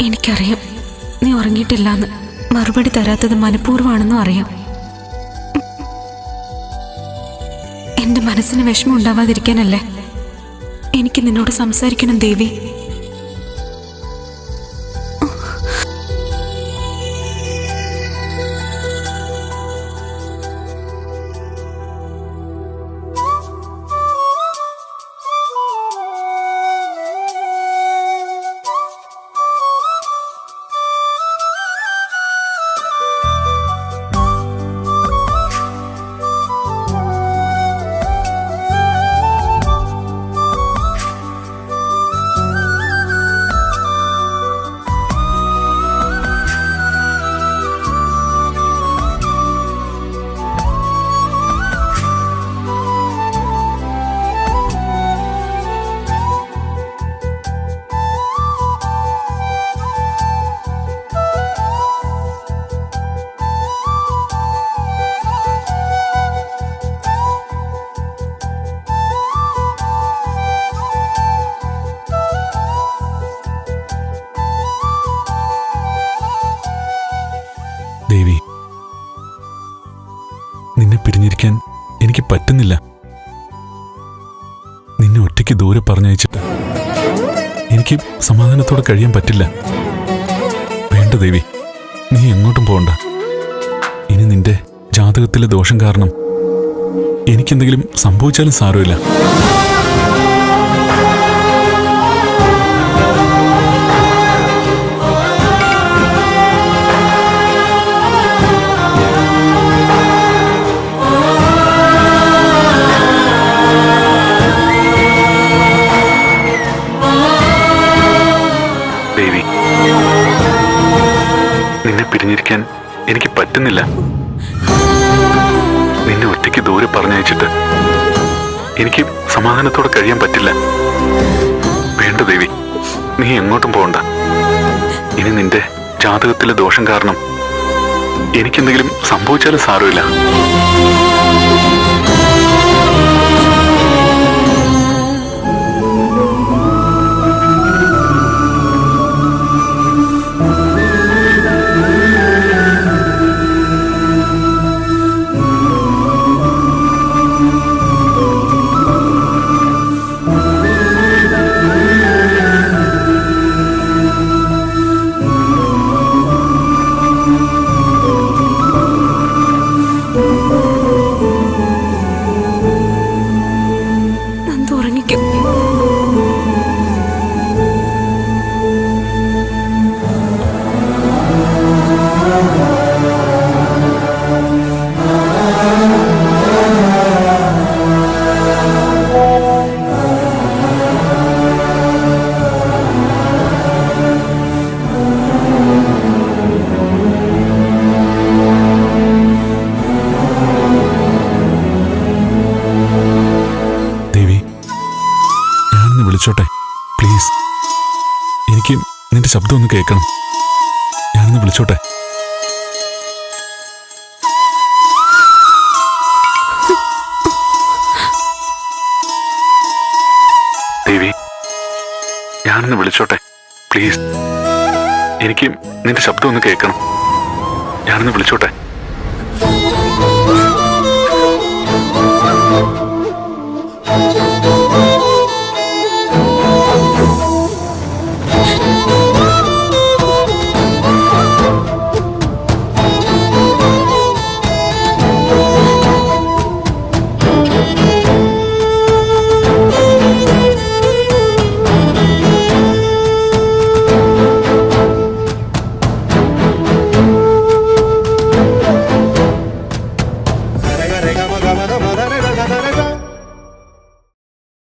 എനിക്കറിയാം. നീ ഉറങ്ങിയിട്ടില്ലാന്ന്. മറുപടി തരാത്തത് മനഃപൂർവമാണെന്നും അറിയാം. എന്റെ മനസ്സിന് വിഷമം ഉണ്ടാവാതിരിക്കാനല്ലേ? എനിക്ക് നിന്നോട് സംസാരിക്കണം ദേവി. ദേവി പിരിഞ്ഞിരിക്കാൻ എനിക്ക് പറ്റുന്നില്ല. നിന്നെ ഒറ്റയ്ക്ക് ദൂരെ പറഞ്ഞയച്ചിട്ട് എനിക്ക് സമാധാനത്തോടെ കഴിയാൻ പറ്റില്ല. വേണ്ട ദേവി നീ എങ്ങോട്ടും പോകണ്ട ഇനി നിന്റെ ജാതകത്തിലെ ദോഷം കാരണം എനിക്കെന്തെങ്കിലും സംഭവിച്ചാലും സാരമില്ല. പിരിഞ്ഞിരിക്കാൻ എനിക്ക് പറ്റുന്നില്ല. നിന്നെ ഒറ്റയ്ക്ക് ദൂരെ പറഞ്ഞയച്ചിട്ട് എനിക്ക് സമാധാനത്തോടെ കഴിയാൻ പറ്റില്ല. വേണ്ട ദേവി നീ എങ്ങോട്ടും പോകണ്ട ഇനി നിന്റെ ജാതകത്തിലെ ദോഷം കാരണം എനിക്കെന്തെങ്കിലും സംഭവിച്ചാലും സാരമില്ല. വിളിച്ചോട്ടെ പ്ലീസ് എനിക്ക് നിന്റെ ശബ്ദം ഒന്ന് കേൾക്കണം. ഞാനൊന്ന് വിളിച്ചോട്ടെ. ദേവി ഞാനൊന്ന് വിളിച്ചോട്ടെ. പ്ലീസ് എനിക്ക് നിന്റെ ശബ്ദം ഒന്ന് കേൾക്കണം. ഞാനൊന്ന് വിളിച്ചോട്ടെ.